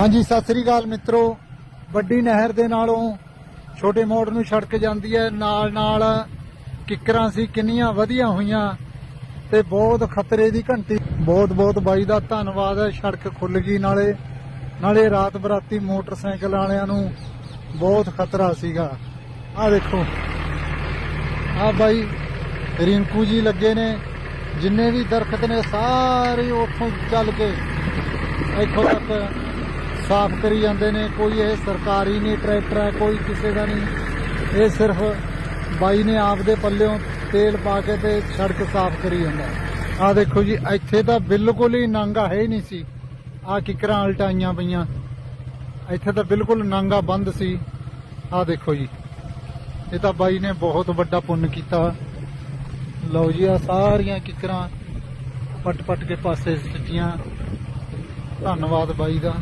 ਹਾਂਜੀ, ਸਤਿ ਸ੍ਰੀ ਅਕਾਲ ਮਿੱਤਰੋ। ਵੱਡੀ ਨਹਿਰ ਦੇ ਨਾਲੋਂ ਛੋਟੇ ਮੋੜ ਨੂੰ ਸੜਕ ਜਾਂਦੀ ਹੈ। ਨਾਲ ਨਾਲ ਕਿੱਕਰਾਂ ਸੀ, ਕਿੰਨੀਆਂ ਵਧੀਆ ਹੋਈਆਂ ਤੇ ਬਹੁਤ ਖਤਰੇ ਦੀ ਘੰਟੀ। ਬਹੁਤ ਬਹੁਤ ਬਾਈ ਦਾ ਧੰਨਵਾਦ ਹੈ, ਸੜਕ ਖੁੱਲ ਗਈ। ਨਾਲੇ ਨਾਲੇ ਰਾਤ ਬਰਾਤੀ ਮੋਟਰਸਾਈਕਲ ਵਾਲਿਆਂ ਨੂੰ ਬਹੁਤ ਖਤਰਾ ਸੀਗਾ। ਆਹ ਦੇਖੋ। ਆ ਬਾਈ ਰਿੰਕੂ ਜੀ ਲੱਗੇ ਨੇ। ਜਿੰਨੇ ਵੀ ਦਰਖਤ ਨੇ, ਸਾਰੇ ਉੱਥੋਂ ਚੱਲ ਕੇ ਇੱਥੋਂ ਤੱਕ ਸਾਫ਼ ਕਰੀ ਜਾਂਦੇ ਨੇ, ਕੋਈ ਇਹ ਸਰਕਾਰੀ ਨਹੀਂ, ਟਰੈਕਟਰ ਹੈ, ਕੋਈ ਕਿਸੇ ਦਾ ਨਹੀਂ। ਇਹ ਸਿਰਫ ਬਾਈ ਨੇ ਆਪਦੇ ਪੱਲਿਓਂ ਤੇਲ ਪਾ ਕੇ ਤੇ ਸੜਕ ਸਾਫ਼ ਕਰੀ ਜਾਂਦਾ ਆ ਦੇਖੋ ਜੀ, ਇੱਥੇ ਤਾਂ ਬਿਲਕੁਲ ਹੀ ਨਾਂਗਾ ਹੈ ਨਹੀਂ ਸੀ। ਆ ਕਿਕਰਾਂ ਉਲਟਾਈਆਂ ਪਈਆਂ। ਇੱਥੇ ਤਾਂ ਬਿਲਕੁਲ ਨਾਂਗਾ ਬੰਦ ਸੀ। ਆ ਦੇਖੋ ਜੀ, ਇਹ ਤਾਂ ਬਾਈ ਨੇ ਬਹੁਤ ਵੱਡਾ ਪੁੰਨ ਕੀਤਾ। ਲਓ ਜੀ ਆ ਸਾਰੀਆਂ ਕਿਕਰਾਂ ਪਟ ਪਟ ਕੇ ਪਾਸੇ ਸਿੱਟੀਆਂ। ਧੰਨਵਾਦ ਬਾਈ ਦਾ।